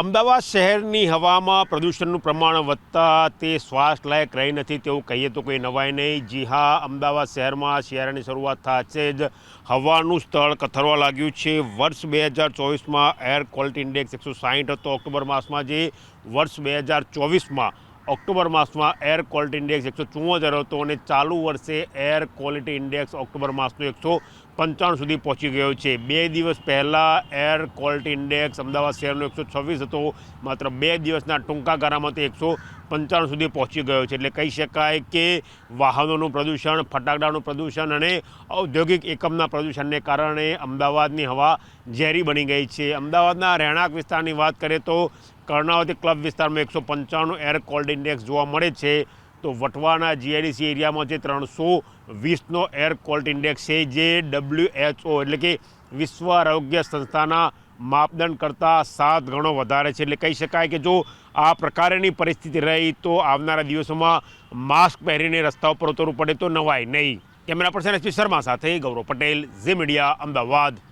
અમદાવાદ શહેરની હવામાં પ્રદૂષણનું પ્રમાણ વધતા તે શ્વાસલાયક રહી નથી તેવું કહીએ તો કોઈ નવાઈ નહીં. જી હા, અમદાવાદ શહેરમાં શિયાળાની શરૂઆત થશે જ હવાનું સ્થળ કથરવા લાગ્યું છે. વર્ષ બે હજાર ચોવીસમાં એર ક્વોલિટી ઇન્ડેક્સ એકસો સાહીઠ હતો. ઓક્ટોબર માસમાં જે વર્ષ બે હજાર ચોવીસમાં ઓક્ટોબર માસમાં એર ક્વોલિટી ઇન્ડેક્સ એકસો ચુંવોતેર હતો અને ચાલુ વર્ષે એર ક્વોલિટી ઇન્ડેક્સ ઓક્ટોબર માસનો એકસો પંચાણું સુધી પહોંચી ગયો છે. બે દિવસ પહેલાં એર ક્વોલિટી ઇન્ડેક્સ અમદાવાદ શહેરનો એકસો છવ્વીસ હતો. માત્ર બે દિવસના ટૂંકા ગાળામાં તે એકસો પંચાણું સુધી પહોંચી ગયો છે. એટલે કહી શકાય કે વાહનોનું પ્રદૂષણ, ફટાકડાનું પ્રદૂષણ અને ઔદ્યોગિક એકમના પ્રદૂષણને કારણે અમદાવાદની હવા ઝેરી બની ગઈ છે. અમદાવાદના રહેણાંક વિસ્તારની વાત કરીએ તો કર્ણાવતી ક્લબ વિસ્તારમાં એકસો પંચાણું એર ક્વોલિટી ઇન્ડેક્સ જોવા મળે છે. તો વટવાના જીઆઈડીસી એરિયામાં જે ત્રણસો વીસનો એર ક્વોલિટી ઇન્ડેક્સ છે, જે ડબલ્યુએચઓ એટલે કે વિશ્વ આરોગ્ય સંસ્થાના માપદંડ કરતાં સાત ગણો વધારે છે. એટલે કહી શકાય કે જો આ પ્રકારની પરિસ્થિતિ રહી તો આવનારા દિવસોમાં માસ્ક પહેરીને રસ્તા ઉપર ઉતરવું પડે તો નવાય નહીં. કેમેરા પર્સન એસપી શર્મા સાથે ગૌરવ પટેલ, ઝી મીડિયા, અમદાવાદ.